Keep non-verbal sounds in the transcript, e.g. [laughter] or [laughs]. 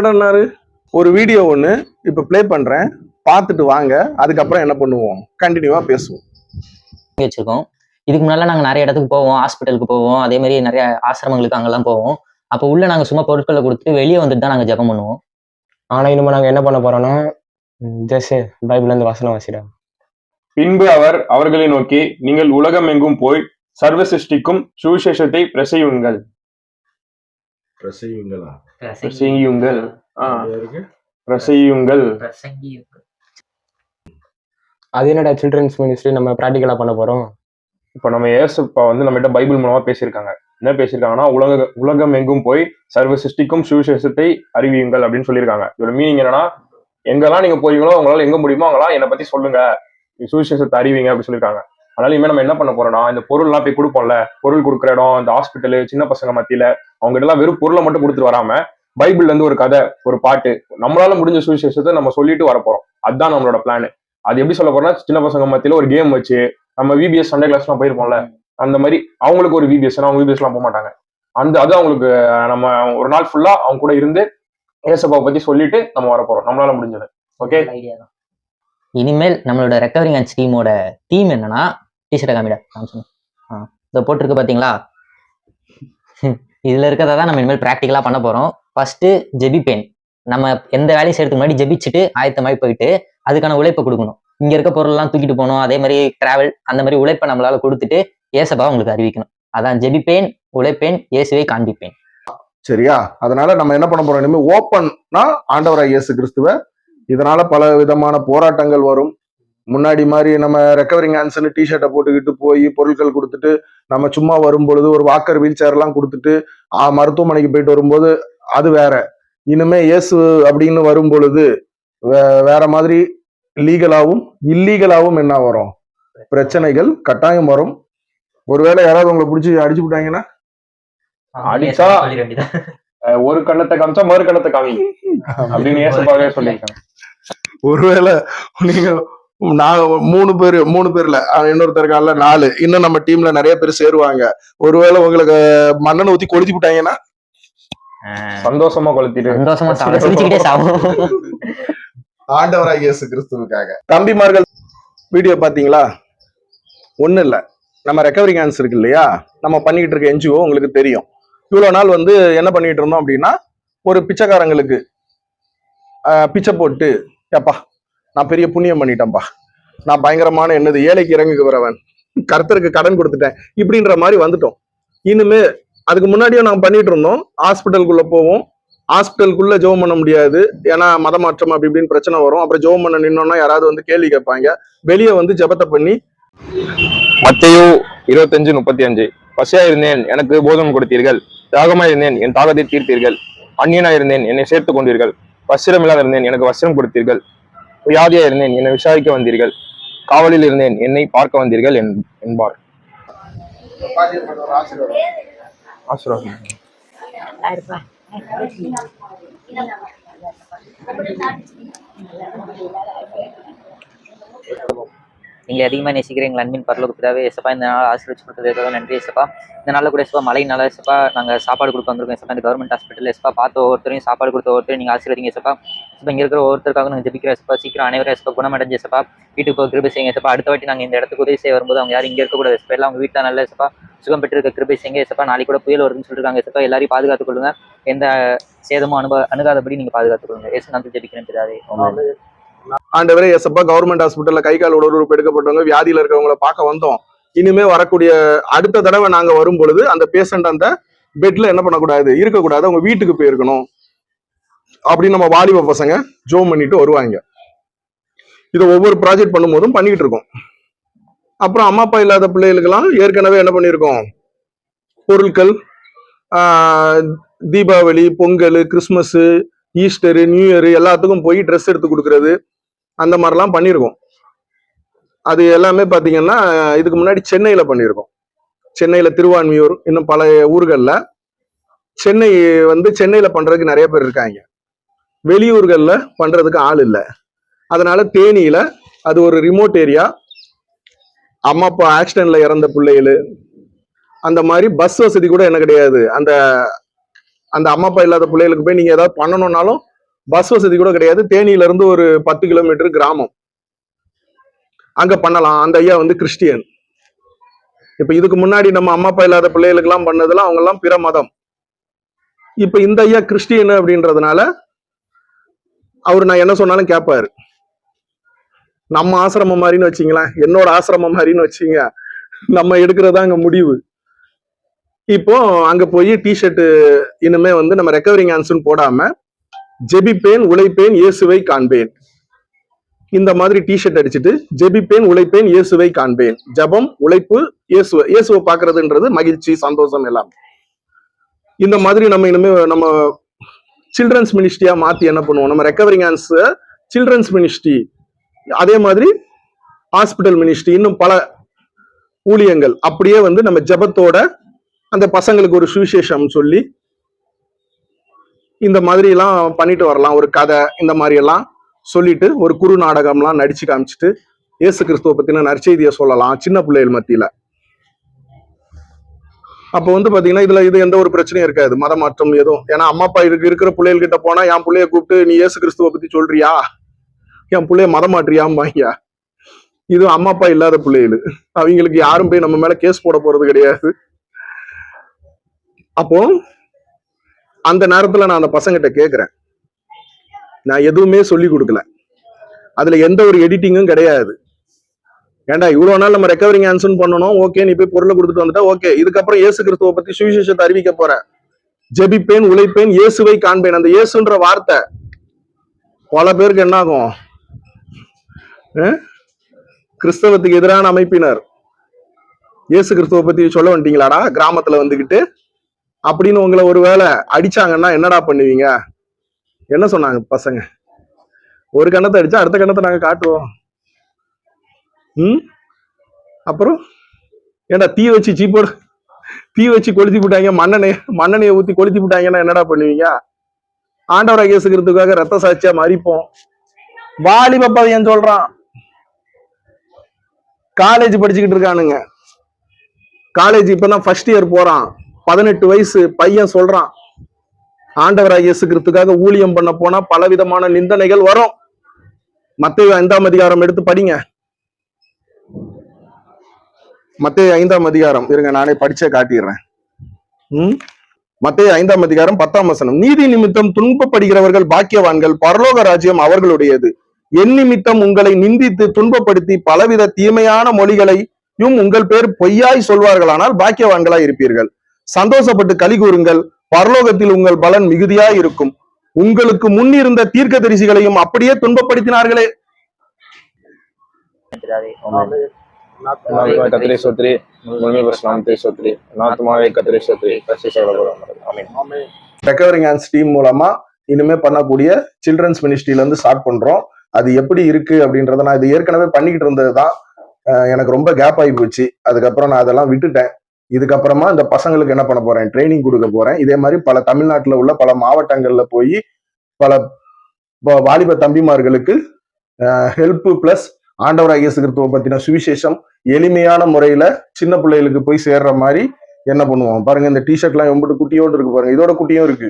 என்னடாரு ஒரு வீடியோ ஒன்று இப்போ ப்ளே பண்ணுறேன் பார்த்துட்டு வாங்க. அதுக்கப்புறம் என்ன பண்ணுவோம்? கண்டினியூவாக பேசுவோம். வச்சிருக்கோம். இதுக்கு முன்னால நாங்க நிறைய இடத்துக்கு போவோம். ஹாஸ்பிட்டலுக்கு போவோம். அதே மாதிரி நிறைய ஆசிரமங்களுக்கு அங்கெல்லாம் போவோம். அப்போ உள்ள நாங்க சும்மா பொருட்களை கொடுத்துட்டு வெளியே வந்துட்டு தான் நாங்க ஜெபம் பண்ணுவோம். ஆனா இனிமே நாங்க என்ன பண்ண போறோம்னா ஜெஸ் பைபிள்ல இருந்து வசனம் வாசிடா. பின்பு அவர் அவர்களை நோக்கி நீங்கள் உலகம் எங்கும் போய் சர்வ சிருஷ்டிக்கும் சுவிசேஷத்தை பிரசையுங்கள். பிரசையுங்களா? பிரசையுங்கள் ஆ, பிரசையுங்கள் அது என்னடா சில்ட்ரன்ஸ் மினிஸ்ட்ரி நம்ம ப்ராக்டிக்கலா பண்ண போறோம்? இப்ப நம்ம ஏசப்பா வந்து நம்மகிட்ட பைபிள் மூலமா பேசியிருக்காங்க. என்ன பேசியிருக்காங்கன்னா உலக உலகம் எங்கும் போய் சர்வ சிருஷ்டிக்கும் சுவிசேஷத்தை அறிவியுங்கள் அப்படின்னு சொல்லியிருக்காங்க. இதோட மீனிங் என்னன்னா எங்கெல்லாம் நீங்க போறீங்களோ உங்களால எங்க முடியுமோ அங்கெல்லாம் என்னை பத்தி சொல்லுங்க. நீ சுவிசேஷத்தை அறிவிங்க அப்படின்னு சொல்லியிருக்காங்க. அதனால இனிமே நம்ம என்ன பண்ண போறோம்னா இந்த பொருள்லாம் போய் கொடுப்போம்ல. பொருள் கொடுக்குற இடம் இந்த ஹாஸ்பிட்டலு சின்ன பசங்க மத்தியில அவங்க எல்லாம் வெறும் பொருளை மட்டும் கொடுத்துட்டு வராம பைபிள்ல இருந்து ஒரு கதை ஒரு பாட்டு நம்மளால முடிஞ்ச சுவிசேஷத்தை நம்ம சொல்லிட்டு வர போறோம் அதுதான் நம்மளோட பிளான் அது எப்படி சொல்ல போறோம்னா சின்ன பசங்க மத்தியில ஒரு கேம் வச்சு நம்ம விபிஎஸ் சண்டே கிளாஸ்லாம் போயிருப்போம்ல அந்த மாதிரி அவங்களுக்கு ஒரு விபிஎஸ் அவங்க விபிஎஸ்லாம் போக மாட்டாங்க. அந்த அது அவங்களுக்கு நம்ம ஒரு நாள் ஃபுல்லா அவங்க கூட இருந்து ஏசப்பாவை பத்தி சொல்லிட்டு நம்ம வர போறோம் நம்மளால முடிஞ்சது. ஓகே ஐடியா தான். இனிமேல் நம்மளோட ரெக்கவரிங் அண்ட் டீமோட தீம் என்னன்னா டிஷர்ட்டை காமிடா. ஆ இதை போட்டிருக்கு பாத்தீங்களா? [laughs] இதுல இருக்கிறதா தான் நம்ம இனிமேல் ப்ராக்டிக்கலா பண்ண போறோம். ஃபர்ஸ்ட் ஜெபி பெயின் நம்ம எந்த வேலையும் செய்யறதுக்கு முன்னாடி ஜெபிச்சுட்டு ஆயத்தமாய் போயிட்டு அதுக்கான உழைப்பை கொடுக்கணும். இங்க இருக்க பொருள்லாம் தூக்கிட்டு போகணும். அதே மாதிரி டிராவல் அந்த மாதிரி உழைப்பை நம்மளால கொடுத்துட்டு ஏசப்பா உங்களுக்கு அறிவிக்கணும். அதான் ஜெபிப்பேன் உழைப்பேன் இயேசுவை காண்பிப்பேன். சரியா? அதனால நம்ம என்ன பண்ண போறோம் இனிமேல் ஓப்பன்னா ஆண்டவராய் இயேசு கிறிஸ்துவ. இதனால பல விதமான போராட்டங்கள் வரும். முன்னாடி மாதிரி நம்ம ரெக்கவரிங் ஹேண்ட்ஸ்னு டிஷர்ட்டை போட்டுக்கிட்டு போய் பொருட்கள் கொடுத்துட்டு நம்ம சும்மா வரும் பொழுது ஒரு வாக்கர் வீல் சேர்லாம் கொடுத்துட்டு மருத்துவமனைக்கு போயிட்டு வரும்போது அது வேற. இனிமே இயேசு அப்படின்னு வரும் பொழுது வே- வேற மாதிரி லீகலாவும் இல்லீகலாவும் என்ன வரும்? பிரச்சனைகள் கட்டாயம் வரும். ஒருவேளை யாராவது உங்களை பிடிச்சி அடிச்சு விட்டாங்கன்னா அடிச்சா- ஒரு கண்ணத்தை காமிச்சா மறு கண்ணத்தை காமி. அப்படின்னு ஏசப்பாவே சொல்லியிருக்காங்க. ஒருவேளை நீங்க நான் மூணு பேர் மூணு பேர்ல இன்னொருத்தர் கால நாலு. இன்னும் நம்ம டீம்ல நிறைய பேர் சேருவாங்க. ஒருவேளை உங்களுக்கு மண்ணெண்ணை ஊத்தி கொளுத்தி விட்டாங்கன்னா சந்தோஷமா கொளுத்திட்டு சந்தோஷமா சாப்பிட சிரிச்சுக்கிட்டே சாவும் ஆண்டவராக இயேசு கிறிஸ்துவுக்காக தம்பிமார்கள் வீடியோ பாத்தீங்களா ஒண்ணும் இல்ல. நம்ம ரெக்கவரி ஹேண்ட்ஸ் இருக்கு இல்லையா? நம்ம பண்ணிக்கிட்டு இருக்க என்ஜிஓ உங்களுக்கு தெரியும். இவ்வளவு நாள் வந்து என்ன பண்ணிட்டு இருந்தோம் அப்படின்னா ஒரு பிச்சைக்காரங்களுக்கு ஆஹ், பிச்சை போட்டு ஏப்பா நான் பெரிய புண்ணியம் பண்ணிட்டேன்ப்பா. நான் பயங்கரமான என்னது ஏழைக்கு இறங்குக்கு வரவன் கர்த்தருக்கு கடன் கொடுத்துட்டேன். இப்படின்ற மாதிரி வந்துட்டோம். இனிமே அதுக்கு முன்னாடியும் நாங்க பண்ணிட்டு இருந்தோம். ஹாஸ்பிட்டலுக்குள்ள போவோம். ஹாஸ்பிட்டலுக்குள்ள ஜோம் பண்ண முடியாது. ஏன்னா மதமாற்றம் அப்படி இப்படின்னு பிரச்சனை வரும். அப்புறம் ஜோம் பண்ண நின்னோம்னா யாராவது வந்து கேள்வி கேட்பாங்க. வெளியே வந்து ஜபத்தை பண்ணி மத்தையோ இருபத்தஞ்சு முப்பத்தி அஞ்சு பசியா இருந்தேன். எனக்கு போதனம் கொடுத்தீர்கள். தாகமா இருந்தேன். என் தாகத்தை தீர்த்தீர்கள். அந்நியனா இருந்தேன். என்னை சேர்த்து கொண்டீர்கள். வஸ்திரம் இல்லாத இருந்தேன். எனக்கு வஸ்திரம் கொடுத்தீர்கள். வியாதியா இருந்தேன். என்னை விசாரிக்க வந்தீர்கள். காவலில் இருந்தேன். என்னை பார்க்க வந்தீர்கள் என்பார். என்- என்பார் ஆசீர்வாதம் நீங்க அதிகமாக நேசிக்கிற எங்கள் அன்பின் பரலோக பிதாவே எசப்பா இந்த நாள் ஆசீர்வச்சு கொடுத்ததுக்காக நன்றி எசப்பா இந்த நாளில் கூட எசப்பா மழை நாள எசப்பா நாங்கள் சாப்பாடு கொடுக்க வந்திருக்கோம் எசப்பா இந்த கவர்மெண்ட் ஹாஸ்பிட்டல் எசப்பா பார்த்து ஒவ்வொருத்தரையும் சாப்பாடு கொடுத்த ஒவ்வொருத்தரையும் நீங்கள் ஆசீர்வதிங்க எசப்பா இப்போ இங்கே இருக்கிற ஒவ்வொருத்தருக்காக நாங்கள் ஜபிக்கிற எசப்பா சீக்கிரம் அனைவரும் எசப்பா குணமடைஞ்சு எசப்பா வீட்டுக்கு போக கிருபை செய்யுங்க எசப்பா அடுத்த வாட்டி நாங்கள் இந்த இடத்துக்கு உதவி செய்ய வரும்போது அவங்க யாரும் இங்கே இருக்கக்கூடாது எசப்பா எல்லாம் அவங்க வீட்டில் நல்ல எசப்பா சுகம் பெற்றிருக்க கிருபை செய்யுங்க எசப்பா நாளைக்கு கூட புயல் வருதுன்னு சொல்லிருக்காங்க எசப்பா எல்லாரையும் பாதுகாத்துக் கொள்ளுங்க. எந்த சேதமும் அனுப அணுகாதபடி நீங்கள் பாதுகாத்துக் கொள்ளுங்க. எஸ் நம்பி ஜபிக்கிறேன் பிதாவே. ஆண்டவரே எசப்பா கவர்மெண்ட் ஹாஸ்பிட்டல்ல கை கால் உடலுறுப்பு எடுக்கப்பட்டவங்க வியாதியில இருக்கவங்கள பார்க்க வந்தோம். இனிமே வரக்கூடிய அடுத்த தடவை நாங்க வரும் பொழுது அந்த பேஷண்ட் அந்த பெட்ல என்ன பண்ணக்கூடாது? இருக்கக்கூடாது. அவங்க வீட்டுக்கு போயிருக்கணும். அப்படின்னு நம்ம வாலிப பசங்க ஜோம் பண்ணிட்டு வருவாங்க. இதை ஒவ்வொரு ப்ராஜெக்ட் பண்ணும்போதும் பண்ணிட்டு இருக்கோம். அப்புறம் அம்மா அப்பா இல்லாத பிள்ளைகளுக்கெல்லாம் ஏற்கனவே என்ன பண்ணியிருக்கோம்? பொருட்கள் Deepavali Pongal Christmas Easter new year எல்லாத்துக்கும் போய் ட்ரெஸ் எடுத்து கொடுக்கறது. அந்த மாதிரிலாம் பண்ணியிருக்கோம். அது எல்லாமே பார்த்தீங்கன்னா இதுக்கு முன்னாடி சென்னையில் பண்ணியிருக்கோம். சென்னையில் திருவான்மியூர் இன்னும் பல ஊர்களில். சென்னை வந்து சென்னையில் பண்ணுறதுக்கு நிறைய பேர் இருக்காங்க. வெளியூர்களில் பண்ணுறதுக்கு ஆள் இல்லை. அதனால தேனியில் அது ஒரு ரிமோட் ஏரியா அம்மா அப்பா ஆக்சிடென்ட்ல இறந்த பிள்ளைகள். அந்த மாதிரி பஸ் வசதி கூட என்ன கிடையாது. அந்த அந்த அம்மா அப்பா இல்லாத பிள்ளைகளுக்கு போய் நீங்கள் ஏதாவது பண்ணணும்னாலும் பஸ் வசதி கூட கிடையாது. தேனியில இருந்து ஒரு பத்து கிலோமீட்டர் கிராமம். அங்க பண்ணலாம். அந்த ஐயா வந்து கிறிஸ்டியன். இப்ப இதுக்கு முன்னாடி நம்ம அம்மா அப்பா இல்லாத பிள்ளைகளுக்கு எல்லாம் பண்ணதெல்லாம் அவங்க எல்லாம் பிற மதம். இப்ப இந்த ஐயா கிறிஸ்டியன் அப்படின்றதுனால அவர் நான் என்ன சொன்னாலும் கேட்பாரு நம்ம ஆசிரமம் மாதிரின்னு வச்சீங்களேன். என்னோட ஆசிரமம் மாதிரின்னு வச்சீங்க. நம்ம எடுக்கிறதா அங்க முடிவு. இப்போ அங்க போய் டிஷர்ட் இனிமே வந்து நம்ம ரெக்கவரிங் ஆன்சர்னு போடாம ஜெபிப்பேன் உழைப்பேன் இயேசுவை காண்பேன். இந்த மாதிரி டிஷர்ட் அடிச்சுட்டு ஜெபிப்பேன் உழைப்பேன் இயேசுவை காண்பேன். ஜெபம் உழைப்பு இயேசுவை இயேசுவை பாக்குறதுன்றது மகிழ்ச்சி சந்தோஷம் எல்லாம். இந்த மாதிரி நம்ம இனிமே நம்ம சில்ட்ரன்ஸ் மினிஸ்ட்ரியா மாத்தி என்ன பண்ணுவோம்? நம்ம ரெக்கவரிங் ஆன்ஸ் சில்ட்ரன்ஸ் மினிஸ்ட்ரி அதே மாதிரி ஹாஸ்பிட்டல் மினிஸ்ட்ரி இன்னும் பல ஊழியங்கள். அப்படியே வந்து நம்ம ஜெபத்தோட அந்த பசங்களுக்கு ஒரு சுவிசேஷம் சொல்லி இந்த மாதிரி எல்லாம் பண்ணிட்டு வரலாம். ஒரு கதை இந்த மாதிரி எல்லாம் சொல்லிட்டு ஒரு குறு நாடகம்லாம் நடிச்சு காமிச்சிட்டு இயேசு கிறிஸ்துவ பத்தின நற்செய்தியை சொல்லலாம் சின்ன பிள்ளைகள் மத்தியில. அப்போ வந்து பாத்தீங்கன்னா இதுல இது எந்த ஒரு பிரச்சனையும் இருக்காது. மத மாற்றம் எதுவும். ஏன்னா அம்மா அப்பா இருக்கு இருக்கிற பிள்ளைகள் கிட்ட போனா என் பிள்ளைய கூப்பிட்டு நீ இயேசு கிறிஸ்துவ பத்தி சொல்றியா? என் பிள்ளைய மதம் மாற்றியாம்பாங்க இது அம்மா அப்பா இல்லாத பிள்ளைகள். அவங்களுக்கு யாரும் போய் நம்ம மேல கேஸ் போட போறது கிடையாது. அப்போ அந்த நேரத்துல நான் அந்த பசங்கிட்ட கேக்குறேன். நான் எதுவுமே சொல்லி கொடுக்கல. அதுல எந்த ஒரு எடிட்டிங்கும் கிடையாது. ஏன்டா இவ்வளவு நாள் நம்ம ரெக்கவரிங் ஆன்சன் பண்ணணும். ஓகே நீ போய் பொருளை கொடுத்துட்டு வந்துட்டா ஓகே இதுக்கப்புறம் இயேசு கிறிஸ்துவ பத்தி சுவிசேஷத்தை அறிவிக்க போறேன். ஜெபிப்பேன் உழைப்பேன் இயேசுவை காண்பேன். அந்த இயேசுன்ற வார்த்தை பல பேருக்கு என்ன ஆகும்? கிறிஸ்தவத்துக்கு எதிரான அமைப்பினர். இயேசு கிறிஸ்துவ பத்தி சொல்ல வந்துட்டீங்களாடா? கிராமத்துல வந்துகிட்டு அப்படின்னு உங்களை ஒருவேளை அடிச்சாங்கன்னா என்னடா பண்ணுவீங்க? என்ன சொன்னாங்க பசங்க? ஒரு கண்ணத்தை அடிச்சா அடுத்த கண்ணத்தை நாங்க காட்டுவோம். ம்? அப்புறம்? ஏண்டா தீ வச்சு சீப்போடு தீ வச்சு கொளுத்தி விட்டாங்க மண்ணெண்ணெய் மண்ணெண்ணையை ஊத்தி கொளுத்தி விட்டாங்கன்னா என்னடா பண்ணுவீங்க? ஆண்டவரை கேசுக்கிறதுக்காக ரத்த சாட்சியா மறிப்போம் வாலிப பையன் சொல்றான்? காலேஜ் படிச்சுக்கிட்டு இருக்கானுங்க. காலேஜ் இப்பதான் ஃபர்ஸ்ட் இயர் போறான். பதினெட்டு வயசு பையன் சொல்றான். ஆண்டவராக இயேசுக்கிறதுக்காக ஊழியம் பண்ண போனா பலவிதமான நிந்தனைகள் வரும். மத்திய ஐந்தாம் அதிகாரம் எடுத்து படிங்க. மத்திய ஐந்தாம் அதிகாரம். இருங்க நானே படிச்சே காட்டிடுறேன். உம் மத்திய ஐந்தாம் அதிகாரம் பத்தாம் வசனம். நீதி நிமித்தம் துன்பப்படுகிறவர்கள் பாக்கியவான்கள் பரலோக ராஜ்யம் அவர்களுடையது. என் நிமித்தம் உங்களை நிந்தித்து துன்பப்படுத்தி பலவித தீமையான மொழிகளையும் உங்கள் பேர் பொய்யாய் சொல்வார்களானால் பாக்கியவான்களாய் இருப்பீர்கள். சந்தோஷப்பட்டு களி கூறுங்கள். பரலோகத்தில் உங்கள் பலன் மிகுதியாய் இருக்கும். உங்களுக்கு முன்னிருந்த தீர்க்க தரிசிகளையும் அப்படியே துன்பப்படுத்தினார்களே. கத்திரை சோத்ரி. முழுமை சோத்ரி. நாத்துமாவே கத்திரை சோத்ரி. ஆமீன். ரெக்கவரிங் ஹேண்ட்ஸ் டீம் மூலமா இனிமே பண்ணக்கூடிய சில்ட்ரன்ஸ் மினிஸ்ட்ரியில இருந்து ஸ்டார்ட் பண்றோம். அது எப்படி இருக்கு அப்படின்றத நான் இது ஏற்கனவே பண்ணிக்கிட்டு இருந்ததுதான். எனக்கு ரொம்ப கேப் ஆகி போச்சு. அதுக்கப்புறம் நான் அதெல்லாம் விட்டுட்டேன். இதுக்கப்புறமா இந்த பசங்களுக்கு என்ன பண்ண போறேன்? ட்ரைனிங் கொடுக்க போறேன். இதே மாதிரி பல தமிழ்நாட்டில் உள்ள பல மாவட்டங்கள்ல போய் பல வ- வாலிப தம்பிமார்களுக்கு ஹெல்ப் பிளஸ் ஆண்டவராக இயேசு கிறிஸ்துவ பத்தின சுவிசேஷம் எளிமையான முறையில சின்ன பிள்ளைகளுக்கு போய் சேர்ற மாதிரி என்ன பண்ணுவோம்? பாருங்க இந்த டிஷர்ட்லாம் எம்பிட்டு குட்டியோடு இருக்கு பாருங்க. இதோட குட்டியும் இருக்கு.